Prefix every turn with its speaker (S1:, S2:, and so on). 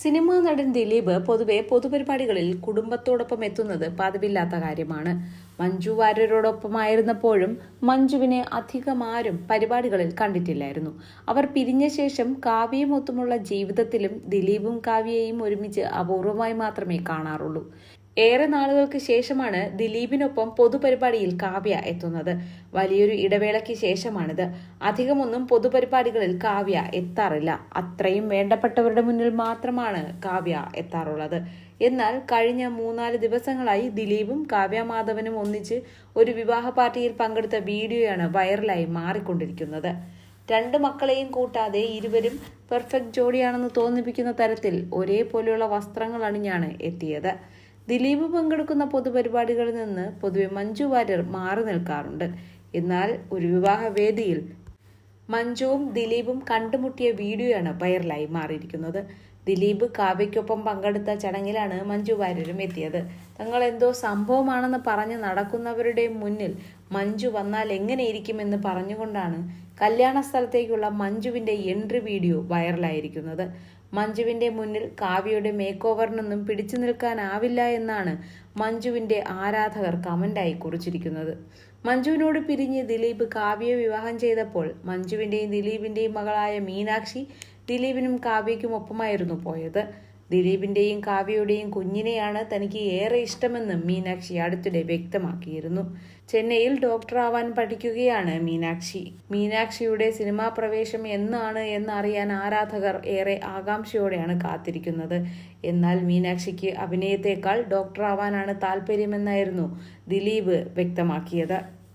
S1: Cinema നടൻ ദിലീപ് പൊതുവെ പൊതുപരിപാടികളിൽ കുടുംബത്തോടൊപ്പം എത്തുന്നത് പതിവില്ലാത്ത കാര്യമാണ്. മഞ്ജു വാര്യരോടൊപ്പമായിരുന്നപ്പോഴും മഞ്ജുവിനെ അധികം ആരും പരിപാടികളിൽ കണ്ടിട്ടില്ലായിരുന്നു. അവർ പിരിഞ്ഞ ശേഷം കാവ്യയും ഒത്തുമുള്ള ജീവിതത്തിലും ദിലീപും കാവ്യയെയും ഒരുമിച്ച് അപൂർവമായി മാത്രമേ കാണാറുള്ളൂ. ഏറെ നാളുകൾക്ക് ശേഷമാണ് ദിലീപിനൊപ്പം പൊതുപരിപാടിയിൽ കാവ്യ എത്തുന്നത്. വലിയൊരു ഇടവേളയ്ക്ക് ശേഷമാണിത്. അധികമൊന്നും പൊതുപരിപാടികളിൽ കാവ്യ എത്താറില്ല. അത്രയും വേണ്ടപ്പെട്ടവരുടെ മുന്നിൽ മാത്രമാണ് കാവ്യ എത്താറുള്ളത്. എന്നാൽ കഴിഞ്ഞ മൂന്നാൽ ദിവസങ്ങളായി ദിലീപും കാവ്യ മാധവനും ഒന്നിച്ച് ഒരു വിവാഹ പാർട്ടിയിൽ പങ്കെടുത്ത വീഡിയോയാണ് വൈറലായി മാറിക്കൊണ്ടിരിക്കുന്നത്. രണ്ട് മക്കളെയും കൂട്ടാതെ ഇരുവരും പെർഫെക്റ്റ് ജോഡിയാണെന്ന് തോന്നിപ്പിക്കുന്ന തരത്തിൽ ഒരേപോലെയുള്ള വസ്ത്രങ്ങൾ അണിഞ്ഞാണ് എത്തിയത്. ദിലീപ് പങ്കെടുക്കുന്ന പൊതുപരിപാടികളിൽ നിന്ന് പൊതുവെ മഞ്ജു വാര്യർ മാറി നിൽക്കാറുണ്ട്. എന്നാൽ ഒരു വിവാഹവേദിയിൽ മഞ്ജുവും ദിലീപും കണ്ടുമുട്ടിയ വീഡിയോയാണ് വൈറലായി മാറിയിരിക്കുന്നത്. ദിലീപ് കാവ്യയ്ക്കൊപ്പം പങ്കെടുത്ത ചടങ്ങിലാണ് മഞ്ജു വാര്യരും എത്തിയത്. തങ്ങൾ എന്തോ സംഭവമാണെന്ന് പറഞ്ഞ് നടക്കുന്നവരുടെ മുന്നിൽ മഞ്ജു വന്നാൽ എങ്ങനെയിരിക്കുമെന്ന് പറഞ്ഞുകൊണ്ടാണ് കല്യാണ സ്ഥലത്തേക്കുള്ള മഞ്ജുവിന്റെ എൻട്രി വീഡിയോ വൈറലായിരിക്കുന്നത്. മഞ്ജുവിന്റെ മുന്നിൽ കാവ്യയുടെ മേക്ക് ഓവറിനൊന്നും പിടിച്ചു നിൽക്കാനാവില്ല എന്നാണ് മഞ്ജുവിന്റെ ആരാധകർ കമന്റായി കുറിച്ചിരിക്കുന്നത്. മഞ്ജുവിനോട് പിരിഞ്ഞ് ദിലീപ് കാവ്യ വിവാഹം ചെയ്തപ്പോൾ മഞ്ജുവിന്റെയും ദിലീപിന്റെയും മകളായ മീനാക്ഷി ദിലീപിനും കാവ്യയ്ക്കും ഒപ്പമായിരുന്നു പോയത്. ദിലീപിന്റെയും കാവ്യയുടെയും കുഞ്ഞിനെയാണ് തനിക്ക് ഏറെ ഇഷ്ടമെന്ന് മീനാക്ഷി അടുത്തിടെ വ്യക്തമാക്കിയിരുന്നു. ചെന്നൈയിൽ ഡോക്ടറാവാൻ പഠിക്കുകയാണ് മീനാക്ഷി. മീനാക്ഷിയുടെ സിനിമാ പ്രവേശം എന്നാണ് എന്നറിയാൻ ആരാധകർ ഏറെ ആകാംക്ഷയോടെയാണ് കാത്തിരിക്കുന്നത്. എന്നാൽ മീനാക്ഷിക്ക് അഭിനയത്തെക്കാൾ ഡോക്ടറാവാനാണ് താല്പര്യമെന്നായിരുന്നു ദിലീപ് വ്യക്തമാക്കിയത്.